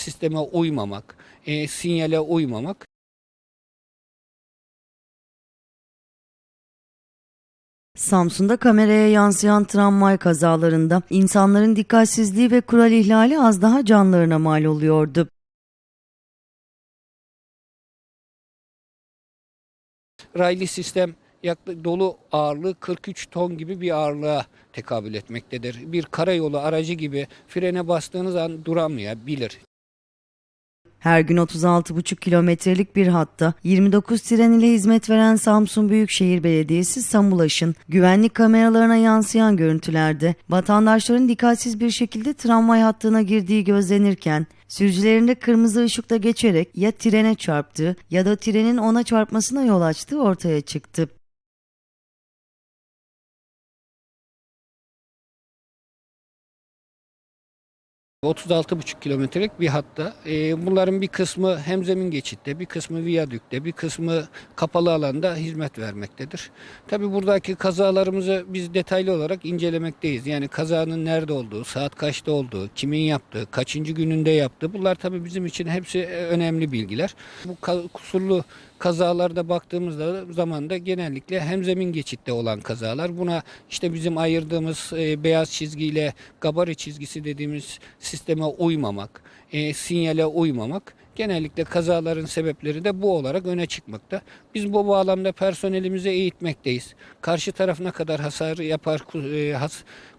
sisteme uymamak, e, sinyale uymamak Samsun'da kameraya yansıyan tramvay kazalarında insanların dikkatsizliği ve kural ihlali az daha canlarına mal oluyordu. raylı sistem yaklaşık dolu ağırlığı 43 ton gibi bir ağırlığa tekabül etmektedir. Bir karayolu aracı gibi frene bastığınız an duramayabilir. Her gün 36,5 kilometrelik bir hatta 29 tren ile hizmet veren Samsun Büyükşehir Belediyesi Samulaş'ın güvenlik kameralarına yansıyan görüntülerde vatandaşların dikkatsiz bir şekilde tramvay hattına girdiği gözlenirken sürücülerin de kırmızı ışıkta geçerek ya trene çarptığı ya da trenin ona çarpmasına yol açtığı ortaya çıktı. 36,5 kilometrelik bir hatta. E, bunların bir kısmı hemzemin geçitte, bir kısmı viyadükte, bir kısmı kapalı alanda hizmet vermektedir. Tabi buradaki kazalarımızı biz detaylı olarak incelemekteyiz. Yani kazanın nerede olduğu, saat kaçta olduğu, kimin yaptığı, kaçıncı gününde yaptığı bunlar tabi bizim için hepsi e, önemli bilgiler. Bu kusurlu kazalarda baktığımızda zaman da genellikle hemzemin geçitte olan kazalar. Buna işte bizim ayırdığımız e, beyaz çizgiyle gabari çizgisi dediğimiz sisteme uymamak, e, sinyale uymamak genellikle kazaların sebepleri de bu olarak öne çıkmakta. Biz bu bağlamda personelimizi eğitmekteyiz. Karşı taraf ne kadar hasar yapar, e,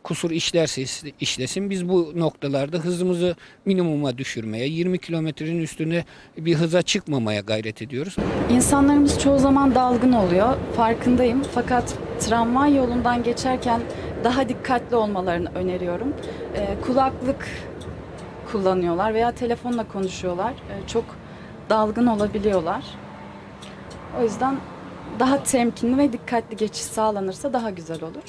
kusur işlerse işlesin. Biz bu noktalarda hızımızı minimuma düşürmeye, 20 kilometrenin üstüne bir hıza çıkmamaya gayret ediyoruz. İnsanlarımız çoğu zaman dalgın oluyor. Farkındayım. Fakat tramvay yolundan geçerken daha dikkatli olmalarını öneriyorum. Ee, kulaklık kullanıyorlar veya telefonla konuşuyorlar. Ee, çok dalgın olabiliyorlar. O yüzden daha temkinli ve dikkatli geçiş sağlanırsa daha güzel olur.